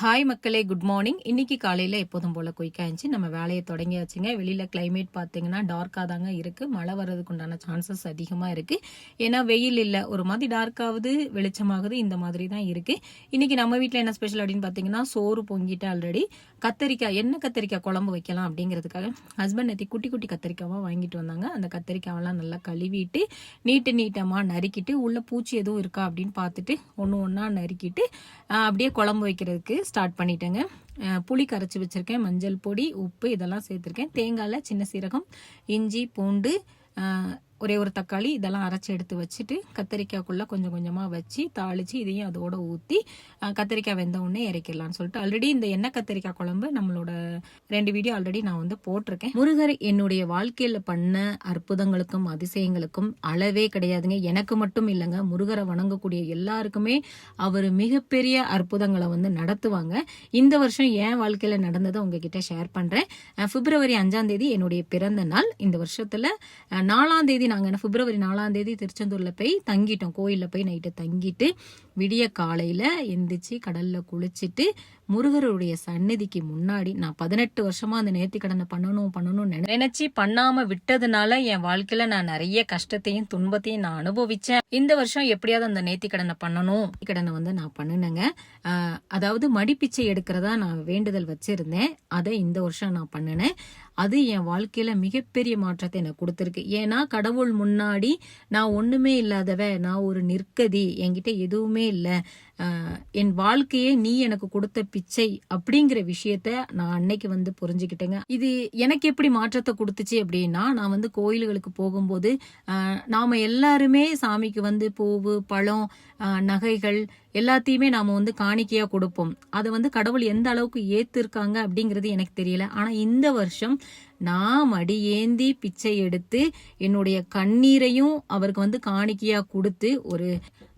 Hi மக்களே. Good morning இன்னைக்கு காலையில் எப்போதும் போல் குயிக்காக இருந்துச்சு. நம்ம வேலையை தொடங்கியாச்சுங்க. வெளியில் கிளைமேட் பார்த்தீங்கன்னா டார்க்காக தாங்க இருக்குது மழை வர்றதுக்கு உண்டான சான்சஸ் அதிகமாக இருக்குது ஏன்னா வெயில் இல்லை. ஒரு மாதிரி டார்க்காவது வெளிச்சமாகுது இந்த மாதிரி தான் இருக்குது இன்னைக்கு நம்ம வீட்டில் என்ன ஸ்பெஷல் அப்படின்னு பார்த்தீங்கன்னா சோறு பொங்கிட்டு ஆல்ரெடி கத்தரிக்காய் என்ன கத்தரிக்காய் குழம்பு வைக்கலாம் அப்படிங்கிறதுக்காக ஹஸ்பண்ட் நேற்று குட்டி குட்டி கத்தரிக்காவாக வாங்கிட்டு வந்தாங்க. அந்த கத்தரிக்காவெல்லாம் நல்லா கழுவிட்டு நீட்டு நீட்டமாக நறுக்கிட்டு உள்ள பூச்சி எதுவும் இருக்கா அப்படின்னு பார்த்துட்டு ஒன்று ஒன்றா நறுக்கிட்டு அப்படியே குழம்பு வைக்கிறதுக்கு ஸ்டார்ட் பண்ணிட்டேங்க. புளி கரைச்சி வச்சுருக்கேன் மஞ்சள் பொடி உப்பு இதெல்லாம் சேர்த்துருக்கேன். தேங்காயில் சின்ன சீரகம் இஞ்சி பூண்டு ஒரே ஒரு தக்காளி இதெல்லாம் அரைச்சி எடுத்து வச்சுட்டு கத்தரிக்காய்க்குள்ளே கொஞ்சம் கொஞ்சமாக வச்சு தாளித்து இதையும் அதோட ஊற்றி கத்தரிக்காய் வெந்த உடனே இறக்கிடலாம்னு சொல்லிட்டு ஆல்ரெடி இந்த எண்ணெய் கத்தரிக்காய் குழம்பு நம்மளோட ரெண்டு வீடியோ ஆல்ரெடி நான் வந்து போட்டிருக்கேன். முருகர் என்னுடைய வாழ்க்கையில் பண்ண அற்புதங்களுக்கும் அதிசயங்களுக்கும் அளவே கிடையாதுங்க. எனக்கு மட்டும் இல்லைங்க முருகரை வணங்கக்கூடிய எல்லாருக்குமே அவர் மிகப்பெரிய அற்புதங்களை வந்து நடத்துவாங்க. இந்த வருஷம் என் வாழ்க்கையில் நடந்ததை உங்ககிட்ட ஷேர் பண்ணுறேன் பிப்ரவரி அஞ்சாம் தேதி என்னுடைய பிறந்த நாள். இந்த வருஷத்தில் நாலாம் தேதி நாங்கள் பிப்ரவரி நாலாம் தேதி திருச்செந்தூரில் போய் தங்கிட்டோம். கோயிலில் போய் நைட்டு தங்கிட்டு விடிய காலையில் எந்திரிச்சு கடலில் குளிச்சுட்டு முருகருடைய சந்நிதிக்கு முன்னாடி நான் பதினெட்டு வருஷமா அந்த நேர்த்தி கடனை பண்ணணும் பண்ணணும்னு நினை- நினைச்சு பண்ணாம விட்டதுனால என் வாழ்க்கையில நான் நிறைய கஷ்டத்தையும் துன்பத்தையும் நான் அனுபவிச்சேன். இந்த வருஷம் எப்படியாவது அந்த நேர்த்தி கடனை பண்ணணும். கடனை வந்து நான் பண்ணினேங்க. அதாவது மடிப்பிச்சை எடுக்கிறதா நான் வேண்டுதல் வச்சிருந்தேன். அதை இந்த வருஷம் நான் பண்ணினேன். அது என் வாழ்க்கையில மிகப்பெரிய மாற்றத்தை எனக்கு கொடுத்துருக்கு. ஏன்னா கடவுள் முன்னாடி நான் ஒண்ணுமே இல்லாதவ நான் ஒரு நிற்கதி என்கிட்ட எதுவுமே இல்லை. என் வாழ்க்கையே நீ எனக்கு கொடுத்த பிச்சை அப்படிங்கிற விஷயத்த நான் அன்னைக்கு வந்து புரிஞ்சுக்கிட்டேங்க. இது எனக்கு எப்படி மாற்றத்தை கொடுத்துச்சு அப்படின்னா நான் வந்து கோயில்களுக்கு போகும்போது நாம் நாம எல்லாருமே சாமிக்கு வந்து பூவு பழம் நகைகள் எல்லாத்தையுமே நாம வந்து காணிக்கையா கொடுப்போம். அதை வந்து கடவுள் எந்த அளவுக்கு ஏத்திருக்காங்க அப்படிங்கிறது எனக்கு தெரியல. ஆனா இந்த வருஷம் நான் மடி ஏந்தி பிச்சை எடுத்து என்னுடைய கண்ணீரையும் அவருக்கு வந்து காணிக்கையா கொடுத்து ஒரு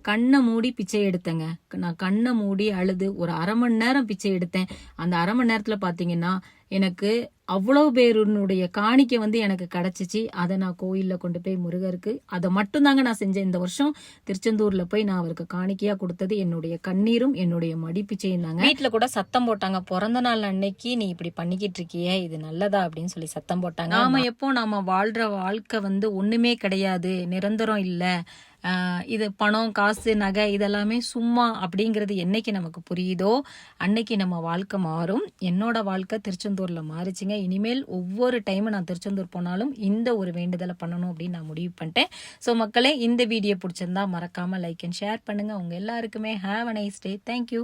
கண்ணை மூடி பிச்சை எடுத்தேங்க. நான் கண்ணை மூடி அழுது ஒரு அரை மணி நேரம் பிச்சை எடுத்தேன். அந்த அரை மணி நேரத்துல பாத்தீங்கன்னா எனக்கு அவ்வளவு பேருனுடைய காணிக்கை வந்து எனக்கு கிடைச்சிச்சு. அதை நான் கோயில்ல கொண்டு போய் முருகருக்கு அதை மட்டும்தாங்க நான் செஞ்சேன். இந்த வருஷம் திருச்செந்தூர்ல போய் நான் அவருக்கு காணிக்கையா கொடுத்தது என்னுடைய கண்ணீரும் என்னுடைய மடிப்பிச்சையும் தாங்க. வீட்டுல கூட சத்தம் போட்டாங்க. பிறந்த நாள் அன்னைக்கு நீ இப்படி பண்ணிக்கிட்டு இருக்கியே இது நல்லதா அப்படின்னு சொல்லி சத்தம் போட்டாங்க. நாம எப்போ நாம வாழ்ற வாழ்க்கை வந்து ஒண்ணுமே கிடையாது. நிரந்தரம் இல்ல. இது பணம் காசு நகை இதெல்லாமே சும்மா அப்படிங்கிறது என்னைக்கு நமக்கு புரியுதோ அன்னைக்கு நம்ம வாழ்க்கை மாறும். என்னோட வாழ்க்கை திருச்செந்தூர்ல மாறிச்சுங்க. இனிமேல் ஒவ்வொரு டைமும் நான் திருச்செந்தூர் போனாலும் இந்த ஒரு வேண்டுதலை பண்ணணும் அப்படின்னு நான் முடிவு பண்ணிட்டேன். ஸோ மக்களே இந்த வீடியோ பிடிச்சிருந்தா மறக்காம லைக் அண்ட் ஷேர் பண்ணுங்க. உங்க எல்லாருக்குமே have a nice day thank you